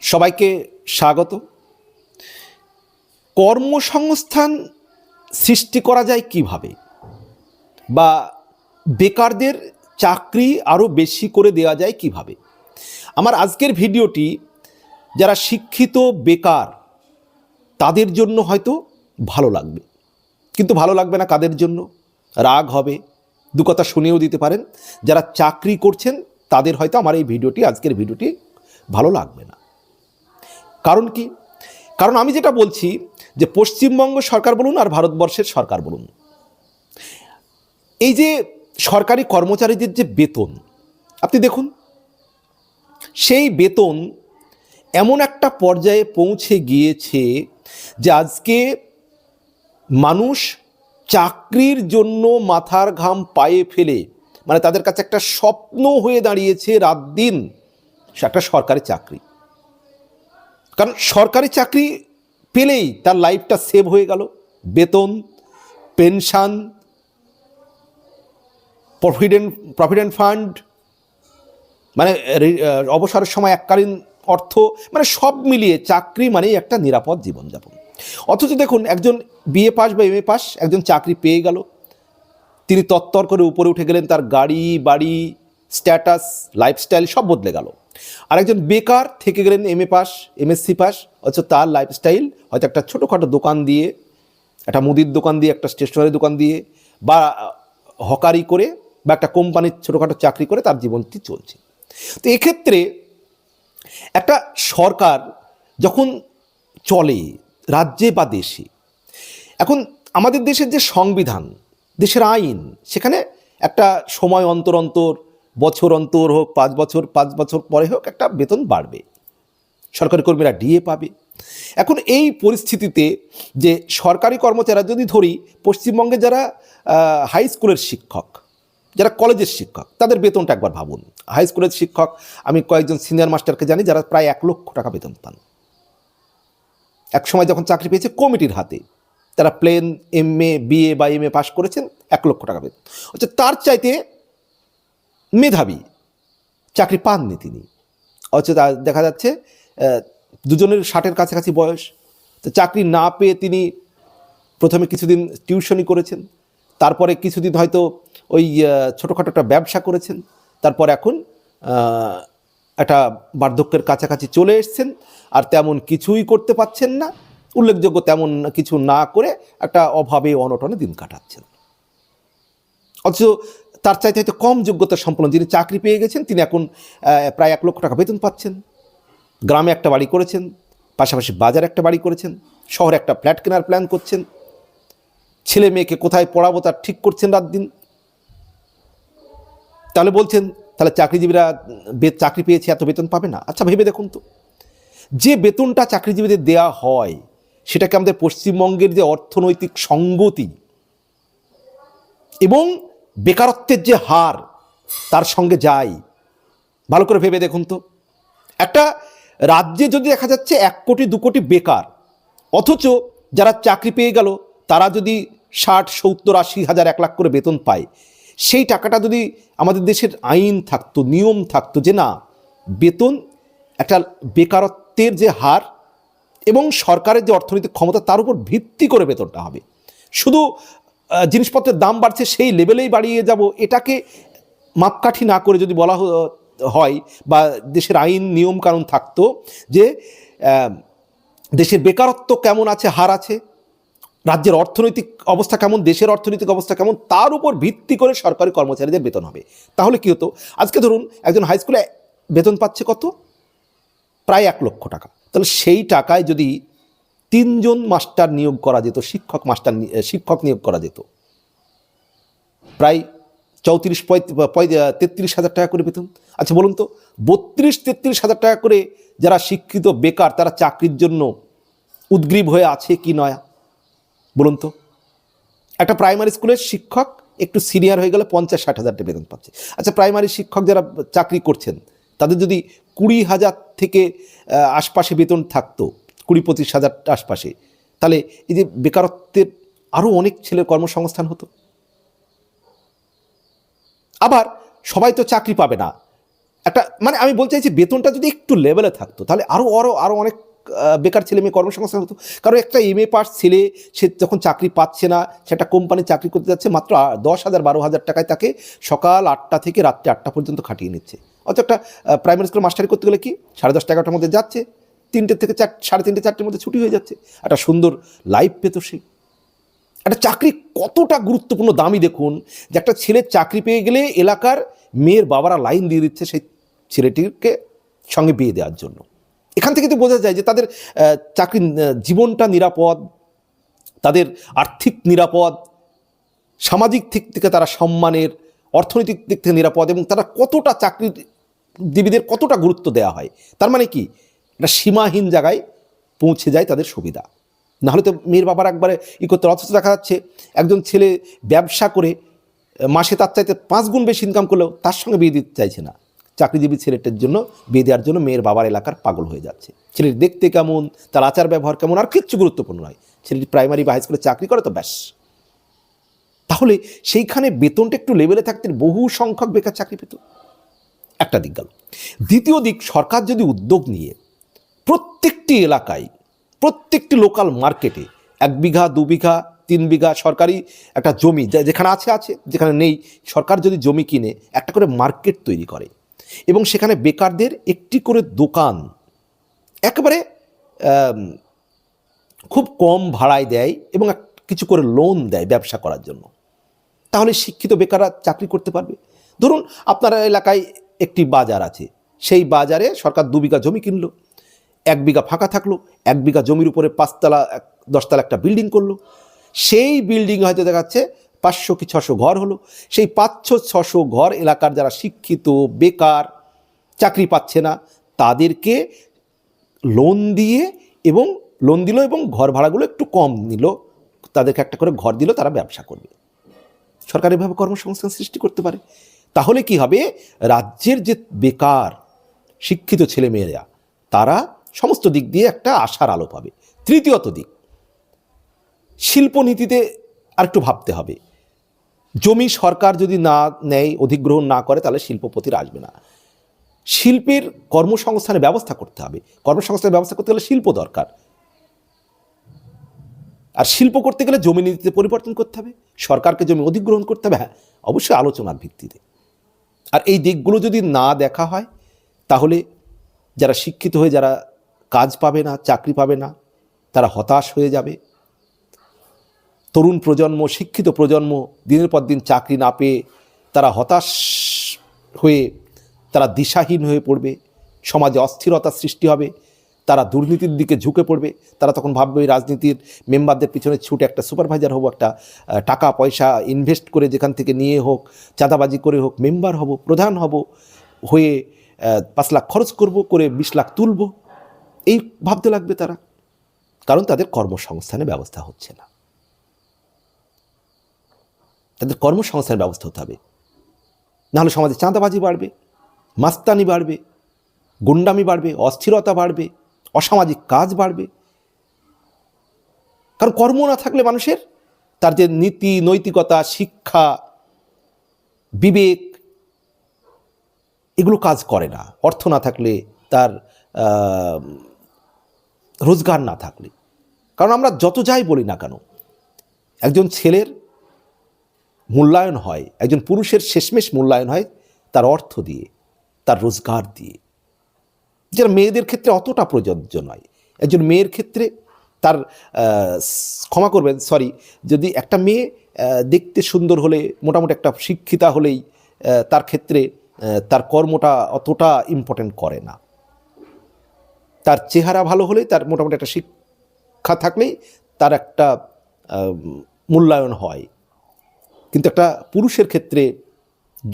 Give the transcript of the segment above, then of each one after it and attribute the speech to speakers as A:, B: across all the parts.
A: সবাইকে স্বাগত। কর্মসংস্থান সৃষ্টি করা যায় কীভাবে? বা বেকারদের চাকরি আরও বেশি করে দেওয়া যায় কীভাবে? আমার আজকের ভিডিওটি যারা শিক্ষিত, বেকার, তাদের জন্য হয়তো ভালো লাগবে। কিন্তু ভালো লাগবে না কাদের জন্য? রাগ হবে। দু কথা শুনেও দিতে পারেন। যারা চাকরি করছেন, তাদের হয়তো আমার এই ভিডিওটি, আজকের ভিডিওটি ভালো লাগবে না। কারণ কি? কারণ আমি যেটা বলছি যে পশ্চিমবঙ্গ সরকার বলুন আর ভারতবর্ষের সরকার বলুন। এই যে সরকারি কর্মচারীদের যে বেতন, আপনি দেখুন, সেই বেতন এমন একটা পর্যায়ে পৌঁছে গিয়েছে যে আজকে মানুষ চাকরির জন্য মাথার ঘাম পায়ে ফেলে মানে তাদের কাছে একটা স্বপ্ন হয়ে দাঁড়িয়েছে রাত দিন একটা সরকারি চাকরি। কারণ সরকারি চাকরি পেলেই তার লাইফটা সেভ হয়ে গেল। বেতন পেনশন প্রভিডেন্ট প্রভিডেন্ট ফান্ড মানে অবসরের সময় এককালীন অর্থ মানে সব মিলিয়ে চাকরি মানেই একটা নিরাপদ জীবনযাপন। অথচ দেখুন, একজন বিএ পাস বা এমএ পাস একজন চাকরি পেয়ে গেল। তিনি তত্তর করে উপরে উঠে গেলেন, তার গাড়ি, বাড়ি স্ট্যাটাস লাইফস্টাইল সব বদলে গেল। আর একজন বেকার থেকে গেলেন এমএ পাস এমএসসি পাস, অথচ তার লাইফস্টাইল হয়তো একটা ছোটোখাটো দোকান দিয়ে, একটা মুদির দোকান দিয়ে, একটা স্টেশনারি দোকান দিয়ে, বা হকারি করে, বা একটা কোম্পানির ছোটোখাটো চাকরি করে তার জীবনটি চলছে। তো এক্ষেত্রে একটা সরকার যখন চলে রাজ্যে বা দেশে, এখন আমাদের দেশের যে সংবিধান, দেশের আইন, সেখানে একটা সময় অন্তর অন্তর বছর অন্তর হোক, পাঁচ বছর পাঁচ বছর পরে হোক, একটা বেতন বাড়বে। সরকারি কর্মীরা ডিএ পাবে। এখন এই পরিস্থিতিতে যে সরকারি কর্মচারীরা যদি ধরি, পশ্চিমবঙ্গে যারা হাই স্কুলের শিক্ষক, যারা কলেজের শিক্ষক, তাদের বেতনটা একবার ভাবুন। হাই স্কুলের শিক্ষক, আমি কয়েকজন সিনিয়র মাস্টারকে জানি, যারা প্রায় এক লক্ষ টাকা বেতন পান। এক সময় যখন চাকরি পেয়েছে কমিটির হাতে, তারা প্লেন এম এ বিএ বা এম এ পাস করেছেন, এক লক্ষ টাকা বেতন। হচ্ছে তার চাইতে মেধাবী। চাকরি পাননি তিনি। অথচ দেখা যাচ্ছে দুজনের ষাটের কাছাকাছি বয়স। তো চাকরি না পেয়ে তিনি প্রথমে কিছুদিন টিউশনি করেছেন। তারপরে কিছুদিন হয়তো ওই ছোটোখাটো একটা ব্যবসা করেছেন। তারপর এখন একটা বার্ধক্যের কাছাকাছি চলে এসছেন। আর তেমন কিছুই করতে পাচ্ছেন না। উল্লেখযোগ্য তেমন কিছু না করে একটা অভাবে অনটনে দিন কাটাচ্ছেন। অথচ তার চাইতে হয়তো কম যোগ্যতা সম্পন্ন যিনি চাকরি পেয়ে গেছেন, তিনি এখন প্রায় এক লক্ষ টাকা বেতন পাচ্ছেন। গ্রামে একটা বাড়ি করেছেন, পাশাপাশি বাজারে একটা বাড়ি করেছেন, শহরে একটা ফ্ল্যাট কেনার প্ল্যান করছেন। ছেলে মেয়েকে কোথায় পড়াবো তার ঠিক করছেন রাত দিন। তাহলে বলছেন, তাহলে চাকরিজীবীরা চাকরি পেয়েছে, এত বেতন পাবে না। আচ্ছা ভেবে দেখুন তো। যে বেতনটা চাকরিজীবীদের দেয়া হয়, সেটাকে আমাদের পশ্চিমবঙ্গের যে অর্থনৈতিক সঙ্গতি এবং বেকারত্বের যে হার, তার সঙ্গে যায় ভালো করে ভেবে দেখুন তো। একটা রাজ্যে যদি দেখা যাচ্ছে এক কোটি, দু কোটি বেকার, অথচ যারা চাকরি পেয়ে গেল, তারা যদি ষাট, সত্তর, আশি হাজার, এক লাখ করে বেতন পায়, সেই টাকাটা যদি আমাদের দেশের আইন থাকতো, নিয়ম থাকতো যে না, বেতন একটা বেকারত্বের যে হার এবং সরকারের যে অর্থনৈতিক ক্ষমতা, তার উপর ভিত্তি করে বেতনটা হবে। শুধু জিনিসপত্রের দাম বাড়ছে, সেই লেভেলেই বাড়িয়ে যাব। এটাকে মাপকাঠি না করে যদি বলা হয় বা দেশের আইন নিয়ম কানুন থাকতো যে দেশের বেকারত্ব কেমন আছে, হার আছে, রাজ্যের অর্থনৈতিক অবস্থা কেমন, দেশের অর্থনৈতিক অবস্থা কেমন, তার উপর ভিত্তি করে সরকারি কর্মচারীদের বেতন হবে। তাহলে কী হতো? আজকে ধরুন একজন হাই স্কুলে বেতন পাচ্ছে কত? প্রায় এক লক্ষ টাকা। তাহলে সেই টাকায় যদি তিনজন মাস্টার নিয়োগ করা যেত, শিক্ষক মাস্টার শিক্ষক নিয়োগ করা যেত। প্রায় চৌত্রিশ তেত্রিশ হাজার টাকা করে বেতন। আচ্ছা বলুন তো, বত্রিশ, তেত্রিশ হাজার টাকা করে যারা শিক্ষিত, বেকার, তারা চাকরির জন্য উদ্গ্রীব হয়ে আছে কি নয়া? বলুন তো। একটা প্রাইমারি স্কুলের শিক্ষক একটু সিনিয়র হয়ে গেলে পঞ্চাশ, ষাট হাজার টাকা বেতন পাচ্ছে। আচ্ছা প্রাইমারি শিক্ষক যারা চাকরি করছেন, তাদের যদি কুড়ি হাজার থেকে আশপাশে বেতন থাকতো কুড়ি পঁচিশ হাজার আশপাশে। তাহলে এই যে বেকারত্বের আরও অনেক ছেলের কর্মসংস্থান হতো। আবার সবাই তো চাকরি পাবে না। একটা মানে আমি বলতে চাইছি বেতনটা যদি একটু লেভেলে থাকতো, তাহলে আরও আরও আরও অনেক বেকার ছেলে মেয়ে কর্মসংস্থান হতো। কারণ একটা এম এ পাস ছেলে, সে যখন চাকরি পাচ্ছে না সেটা কোম্পানি চাকরি করতে যাচ্ছে, মাত্র দশ হাজার বারো হাজার টাকায় তাকে সকাল আটটা থেকে রাত্রে আটটা পর্যন্ত খাটিয়ে নিচ্ছে। অথচ একটা প্রাইমারি স্কুল মাস্টারি করতে গেলে কি? সাড়ে দশটা এগারোটার মধ্যে যাচ্ছে। তিনটে থেকে চার, সাড়ে তিনটে, চারটের মধ্যে ছুটি হয়ে যাচ্ছে। একটা সুন্দর লাইফ পেত সে। একটা চাকরি কতটা গুরুত্বপূর্ণ দামি দেখুন, যে একটা ছেলের চাকরি পেয়ে গেলে এলাকার মেয়ের বাবারা লাইন দিয়ে দিচ্ছে সেই ছেলেটিকে সঙ্গে বিয়ে দেওয়ার জন্য। এখান থেকে তো বোঝা যায় যে তাদের চাকরি জীবনটা নিরাপদ, তাদের আর্থিক নিরাপদ, সামাজিক দিক থেকে তারা সম্মানের, অর্থনৈতিক দিক থেকে নিরাপদ এবং তারা কতটা চাকরিজীবীদের কতটা গুরুত্ব দেওয়া হয়। তার মানে কি? একটা সীমাহীন জায়গায় পৌঁছে যায় তাদের সুবিধা। নাহলে তো মেয়ের বাবার একবারে ই করতে অথচ দেখা যাচ্ছে একজন ছেলে ব্যবসা করে, মাসে তার চাইতে পাঁচ গুণ বেশি ইনকাম করলেও তার সঙ্গে বিয়ে দিতে চাইছে না। চাকরিজীবী ছেলেটার জন্য বিয়ে দেওয়ার জন্য মেয়ের বাবার এলাকার পাগল হয়ে যাচ্ছে। ছেলেটি দেখতে কেমন, তার আচার ব্যবহার কেমন, আর কিচ্ছু গুরুত্বপূর্ণ নয়। ছেলেটি প্রাইমারি বা হাই স্কুলে চাকরি করে তো ব্যাস। তাহলে সেইখানে বেতনটা একটু লেভেলে থাকতে বহু সংখ্যক বেকার চাকরি পেত। একটা দিক গেল। দ্বিতীয় দিক, সরকার যদি উদ্যোগ নিয়ে প্রত্যেকটি এলাকায়, প্রত্যেকটি লোকাল মার্কেটে এক বিঘা, দু বিঘা, তিন বিঘা সরকারি একটা জমি যেখানে আছে আছে, যেখানে নেই, সরকার যদি জমি কিনে, একটা করে মার্কেট তৈরি করে। এবং সেখানে বেকারদের একটি করে দোকান একেবারে খুব কম ভাড়ায় দেয় এবং কিছু করে লোন দেয় ব্যবসা করার জন্য। তাহলে শিক্ষিত বেকাররা চাকরি করতে পারবে। ধরুন, আপনার এলাকায় একটি বাজার আছে। সেই বাজারে সরকার দু বিঘা জমি কিনলো। এক বিঘা ফাঁকা থাকল, এক বিঘা জমির উপরে পাঁচতলা দশতলা একটা বিল্ডিং করল। সেই বিল্ডিং হয়তো দেখা যাচ্ছে পাঁচশো কি ছশো ঘর হলো। সেই পাঁচশো ছশো ঘর এলাকার যারা শিক্ষিত, বেকার, চাকরি পাচ্ছে না, তাদেরকে লোন দিয়ে এবং লোন দিল এবং ঘর ভাড়াগুলো একটু কম নিল। তাদেরকে একটা করে ঘর দিল, তারা ব্যবসা করবে সরকার এভাবে কর্মসংস্থান সৃষ্টি করতে পারে। তাহলে কি হবে? রাজ্যের যে বেকার, শিক্ষিত ছেলেমেয়েরা, তারা সমস্ত দিক দিয়ে একটা আশার আলো পাবে। তৃতীয়ত দিক, শিল্পনীতিতে আরেকটু ভাবতে হবে। জমি সরকার যদি না নেয়, অধিগ্রহণ না করে, তাহলে শিল্পপতিরা আসবে না। শিল্পের কর্মসংস্থানের ব্যবস্থা করতে হবে। কর্মসংস্থানের ব্যবস্থা করতে গেলে শিল্প দরকার। আর শিল্প করতে গেলে জমি নীতিতে পরিবর্তন করতে হবে। সরকারকে জমি অধিগ্রহণ করতে হবে হ্যাঁ অবশ্যই আলোচনার ভিত্তিতে। আর এই দিকগুলো যদি না দেখা হয়, তাহলে যারা শিক্ষিত হয়ে, যারা কাজ পাবে না, চাকরি পাবে না, তারা হতাশ হয়ে যাবে। তরুণ প্রজন্ম, শিক্ষিত প্রজন্ম দিনের পর দিন চাকরি না পেয়ে তারা হতাশ হয়ে, তারা দিশাহীন হয়ে পড়বে। সমাজে অস্থিরতা সৃষ্টি হবে, তারা দুর্নীতির দিকে ঝুঁকে পড়বে। তারা তখন ভাববে রাজনীতির মেম্বারদের পিছনে ছুটে একটা সুপারভাইজার হব, একটা টাকা, পয়সা ইনভেস্ট করে যেখান থেকে নিয়ে হোক, চাঁদাবাজি করে হোক মেম্বার হব, প্রধান হব, হয়ে পাঁচ লাখ খরচ করব, করে বিশ লাখ তুলব। এই ভাবতে লাগবে তারা। কারণ তাদের কর্মসংস্থানের ব্যবস্থা হচ্ছে না। তাদের কর্মসংস্থানের ব্যবস্থা হতে হবে। নাহলে সমাজে চাঁদাবাজি বাড়বে, মাস্তানি বাড়বে, গুন্ডামি বাড়বে, অস্থিরতা বাড়বে, অসামাজিক কাজ বাড়বে। কারণ কর্ম না থাকলে মানুষের তার যে নীতি, নৈতিকতা, শিক্ষা, বিবেক, এগুলো কাজ করে না। অর্থ না থাকলে তার রোজগার না থাকলে। কারণ আমরা যত যাই বলি না কেন, একজন ছেলের মূল্যায়ন হয়, একজন পুরুষের শেষমেশ মূল্যায়ন হয় তার অর্থ দিয়ে, তার রোজগার দিয়ে। যেটা মেয়েদের ক্ষেত্রে অতটা প্রযোজ্য নয়। একজন মেয়ের ক্ষেত্রে তার ক্ষমা করবেন সরি যদি একটা মেয়ে দেখতে সুন্দর হলে, মোটামুটি একটা শিক্ষিতা হলেই তার ক্ষেত্রে তার কর্মটা অতটা ইম্পর্টেন্ট করে না। তার চেহারা ভালো হলেই তার মোটামুটি একটা শিক্ষা থাকলেই তার একটা মূল্যায়ন হয়। কিন্তু একটা পুরুষের ক্ষেত্রে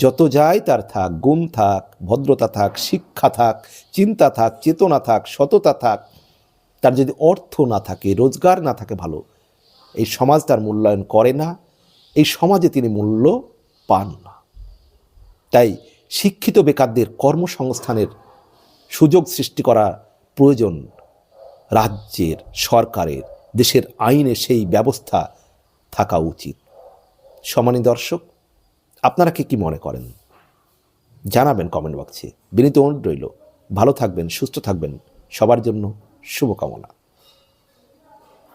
A: যত যায় তার থাক, গুণ থাক, ভদ্রতা থাক, শিক্ষা থাক, চিন্তা থাক, চেতনা থাক, সততা থাক, তার যদি অর্থ না থাকে, রোজগার না থাকে ভালো, এই সমাজ তার মূল্যায়ন করে না, এই সমাজে তিনি মূল্য পান না। তাই শিক্ষিত বেকারদের কর্মসংস্থানের সুযোগ সৃষ্টি করা প্রয়োজন রাজ্যের সরকারের, দেশের আইনে সেই ব্যবস্থা থাকা উচিত। সমানি দর্শক, আপনারা কে কী মনে করেন? জানাবেন কমেন্ট বক্সে বিনীত অনুরোধ রইল। ভালো থাকবেন, সুস্থ থাকবেন। সবার জন্য শুভকামনা।